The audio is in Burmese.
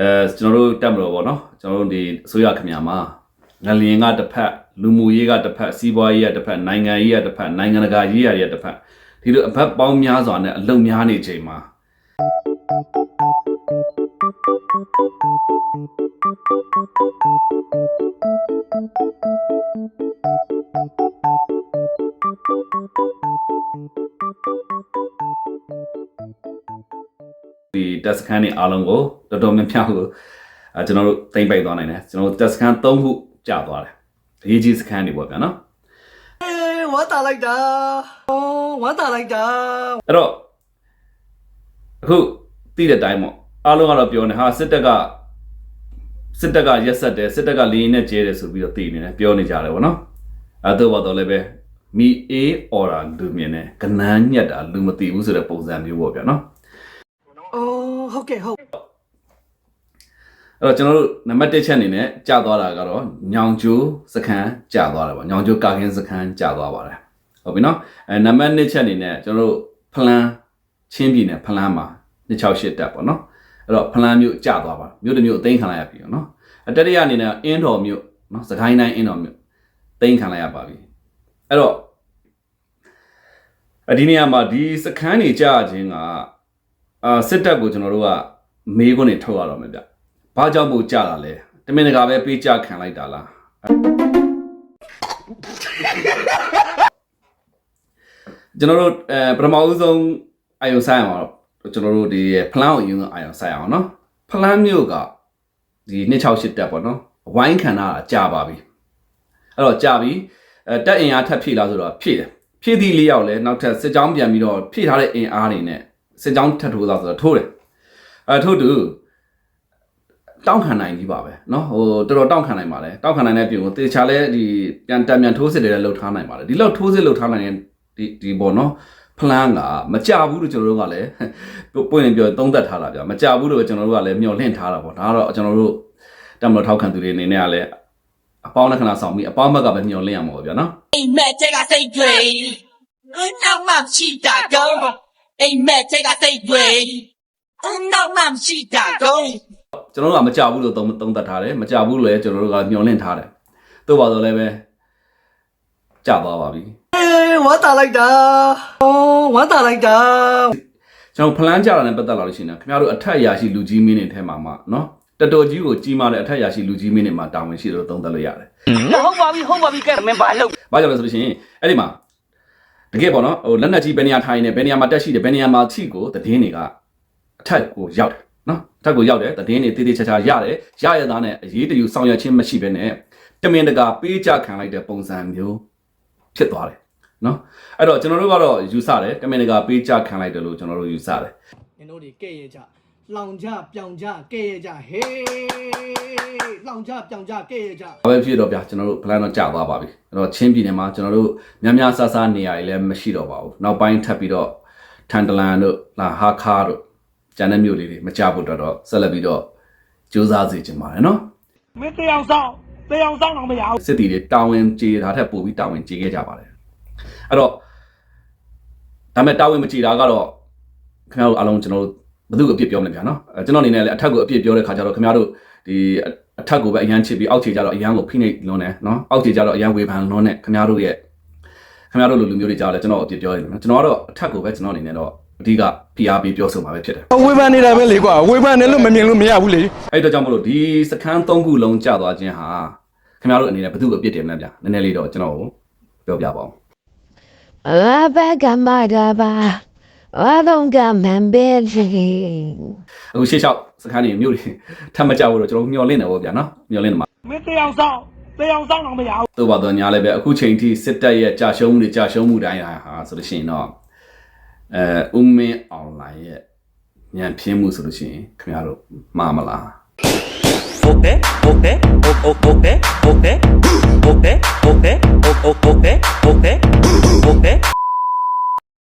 အဲကျွန်တော်တို့တက်မလို့ပေါ့နော်ကျွန်တော်တို့ဒီအစိုးရခင်ဗျာမှာငလျင်ကတစ်ဖက်လူမှုရေးကတစ်ဖက်စီးပွားရေးကတစ်ဖက်နိုင်ငံရေးကတစ်ဖက်နိုင်ငံတကာရေးရတဲ့တစ်ဖက်ဒီလိုအဖက်ပေါင်းများစွာနဲ့အလုံများနေချိန်မှာ တက်စကန်တွေအားလုံးကိုတော်တော်များများကိုအဲကျွန်တော်တို့သိမ့်ပိုက်သွားနိုင်တယ်ကျွန်တော်တို့တက်စကန်၃ခုကြာသွားတယ်အရေးကြီးစကန်တွေပေါ့ဗျာနော်အေးဝါတာလိုက်တာဩဝါတာလိုက်တာအဲ့တော့အခုသိတဲ့အတိုင်းပေါ့အားလုံးကတော့ပြောနေဟာစစ်တပ်ကစစ်တပ်ကရက်ဆက်တယ်စစ်တပ်ကလေရင်နဲ့ကျဲတယ်ဆိုပြီးတော့သိနေတယ်ပြောနေကြတယ်ပေါ့နော်အဲ့တော့ဘာတော့လဲပဲမီအေးအော်ရာလူမြင်တယ်ကနန်းညက်တာလူမသိဘူးဆိုတဲ့ပုံစံမျိုးပေါ့ဗျာနော်ဩ ဟုတ်ကဲ့ဟုတ်အဲ့တော့ကျွန်တော်တို့နံပါတ်1ချက်အနေနဲ့ကြာသွားတာကတော့ညောင်ကျိုးစခန်းကြာသွားတယ်ပေါ့ညောင်ကျိုးကာကင်းစခန်းကြာသွားပါတယ်ဟုတ်ပြီနော်အဲနံပါတ်2ချက်အနေနဲ့ကျွန်တော်တို့ဖလန်းချင်းပြည်နယ်ဖလန်းမှာ268တက်ပေါ့နော်အဲ့တော့ဖလန်းမြို့ကြာသွားပါမြို့တစ်မြို့အသိမ်းခံလိုက်ရပြီပေါ့နော်အတတိယအနေနဲ့အင်းတော်မြို့နော်စကိုင်းတိုင်းအင်းတော်မြို့သိမ်းခံလိုက်ရပါပြီအဲ့တော့အဒီနေရာမှာဒီစခန်းတွေကြာခြင်းက အာစစ်တပ်ကိုကျွန်တော်တို့ကမေးခွန်းတွေထုတ်ရတော့မယ်ဗျ။ဘာကြောင့်မို့ကြာတာလဲ။တမင်တကာပဲပေးကြခံလိုက်တာလား။ကျွန်တော်တို့အဲပထမဦးဆုံးအာယုံဆိုင်အောင်တော့ကျွန်တော်တို့ဒီဖလန်းကိုယူအာယုံဆိုင်အောင်နော်။ဖလန်းမြို့ကဒီ268တက်ပေါ့နော်။ဝိုင်းခံတာကြာပါပြီ။အဲ့တော့ကြာပြီအဲတက်အင်အားထပ်ဖြည့်လာဆိုတော့ဖြည့်တယ်။ဖြည့်သည့်လေးယောက်လဲနောက်ထပ်စစ်ကြောင်းပြန်ပြီးတော့ဖြည့်ထားတဲ့အင်အားတွေနဲ့ စစ်ကြောင်းထပ်ထိုးသားဆိုတော့ထိုးတယ်။အဲထို့တူတောင်းခံနိုင်ကြီးပါပဲเนาะဟိုတော်တော်တောင်းခံနိုင်ပါလေတောင်းခံနိုင်တဲ့ပြင်ကိုတေချာလဲဒီပြန်တံပြန်ထိုးစစ်တွေလည်းလှုပ်ထားနိုင်ပါလေဒီလောက်ထိုးစစ်လှုပ်ထားနိုင်တဲ့ဒီဒီပေါ့เนาะဖလန်းကမကြဘူးလို့ကျွန်တော်တို့ကလည်းပွင့်နေပြောသုံးသက်ထားတာဗျမကြဘူးလို့ကျွန်တော်တို့ကလည်းမျှော်လင့်ထားတာပေါ့ဒါကတော့ကျွန်တော်တို့တမလို့ထောက်ခံသူတွေအနေနဲ့ကလည်းအပေါင်းလက္ခဏာဆောင်ပြီးအပေါင်းဘက်ကပဲမျှော်လင့်ရမှာပေါ့ဗျာနော် အိမ်မက်တဲ့ကစိတ်တွေနောက်မှရှိတာတော့ အိမ်မက်တဲ့ကစိတ်တွေနောက်မှရှိတာတော့ကျွန်တော်တို့ကမကြဘူးလို့သုံးသုံးသက်ထားတယ်မကြဘူးလို့လည်းကျွန်တော်တို့ကမျှော်လင့်ထားတယ်သို့ပါတော့လည်းပဲကြသွားပါပြီအေးဝါတာလိုက်တာဩဝါတာလိုက်တာကျွန်တော်ဖလန်းကြတာနဲ့ပတ်သက်လာလို့ရှိရင်ခင်ဗျားတို့အထက်အရာရှိလူကြီးမင်းတွေထဲမှာမှနော်တော်တော်ကြီးကိုကြီးမားတဲ့အထက်အရာရှိလူကြီးမင်းတွေမှာတာဝန်ရှိတယ်လို့သုံးသပ်လို့ရတယ်ဟုတ်ပါပြီဟုတ်ပါပြီကဲမင်းပါလို့။ဘာကြောင့်လဲဆိုလို့ရှိရင်အဲ့ဒီမှာ တကယ်ပေါ့နော်ဟိုလက်နက်ကြီးဘယ်နေရာထိုင်နေဘယ်နေရာမှာတက်ရှိတယ်ဘယ်နေရာမှာထိကိုတည်င်းတွေကအထက်ကိုရောက်တယ်နော်အထက်ကိုရောက်တယ်တည်င်းတွေတေးသေးချာချာရတယ်ရရသားနဲ့အရေးတယူဆောင်ရွက်ခြင်းမရှိဘဲနဲ့တမင်တကာပေးကြခံလိုက်တဲ့ပုံစံမျိုးဖြစ်သွားတယ်နော်အဲ့တော့ကျွန်တော်တို့ကတော့ယူဆတယ်တမင်တကာပေးကြခံလိုက်တယ်လို့ကျွန်တော်တို့ယူဆတယ်နင်တို့တွေကဲ့ရဲ့ကြ လောင်ကြပြောင်ကြကဲ့ရဲ့ကြဟေးလောင်ကြပြောင်ကြကဲ့ရဲ့ကြ။ဘာပဲဖြစ်တော့ဗျာကျွန်တော်တို့ plan တော့ကြာသွားပါပြီ။အဲ့တော့ချင်းပြည်နယ်မှာကျွန်တော်တို့များများဆဆနေရာတွေလည်းမရှိတော့ပါဘူး။နောက်ပိုင်းထပ်ပြီးတော့ထန်တလန်တို့လာဟာခါတို့ကျန်တဲ့မြို့လေးတွေမကြဖို့တော့တော့ဆက်လက်ပြီးတော့စူးစမ်းစီချင်ပါတယ်နော်မင်းတရားဆောင်တရားဆောင်တော့မရဘူး။စစ်တီတွေတာဝန်ကြေတာထက်ပိုပြီးတာဝန်ကြေခဲ့ကြပါတယ်။အဲ့တော့ဒါမဲ့တာဝန်မကြေတာကတော့ခင်ဗျားတို့အားလုံးကျွန်တော်တို့ ဘယ်သူအပြစ်ပြောမလဲဗျာနော်။အဲကျွန်တော်အနေနဲ့လည်းအထက်ကိုအပြစ်ပြောတဲ့ခါကျတော့ခင်ဗျားတို့ဒီအထက်ကိုပဲအရန်ချစ်ပြီးအောက်ခြေကျတော့အရန်ကိုဖိနှိပ်လွန်းတယ်နော်။အောက်ခြေကျတော့အရန်ဝေဖန်လွန်းတယ်ခင်ဗျားတို့ရဲ့ခင်ဗျားတို့လူလူမျိုးတွေကြားလဲကျွန်တော်အပြစ်ပြောနေတယ်နော်ကျွန်တော်ကတော့အထက်ကိုပဲကျွန်တော်အနေနဲ့တော့အဓိက PR ပေးပြောဆိုမှာပဲဖြစ်တယ်ဝေဖန်နေတာပဲလေကွာဝေဖန်တယ်လို့မမြင်လို့မရဘူးလေအဲ့ဒီတော့ကြောင့်မလို့ဒီစခန်း၃ခုလုံးကျသွားခြင်းဟာခင်ဗျားတို့အနေနဲ့ဘယ်သူ့ကိုအပြစ်တင်မလဲဗျာနည်းနည်းလေးတော့ကျွန်တော်ကိုပြောပြပါ ဘာတော့ကမန်ပဲအခုရှေ့လျှောက်စခန်းနေမြို့တွေထပ်မကြဘူးတော့ကျွန်တော်မျောလင့်တယ်ဗောဗျာနော်မျောလင့်တယ်မှာမင်းတရားဆောင်တရားဆောင်တော့မရဘူးတို့ပါတော့ညာလည်းပဲအခုချိန်ထိစစ်တပ်ရဲ့ကြာရှုံးမှုတွေကြာရှုံးမှုတိုင်းဟာဆိုလို့ရှိရင်တော့အဲဥမင်းအွန်လိုင်းရဲ့ညံပြင်းမှုဆိုလို့ရှိရင်ခင်ဗျားတို့မှားမလားဟုတ်ပဲဟုတ်ပဲဟုတ်ဟုတ်ဟုတ်ပဲဟုတ်ပဲဟုတ်ပဲဟုတ်ပဲဟုတ်ပဲဟုတ်ပဲ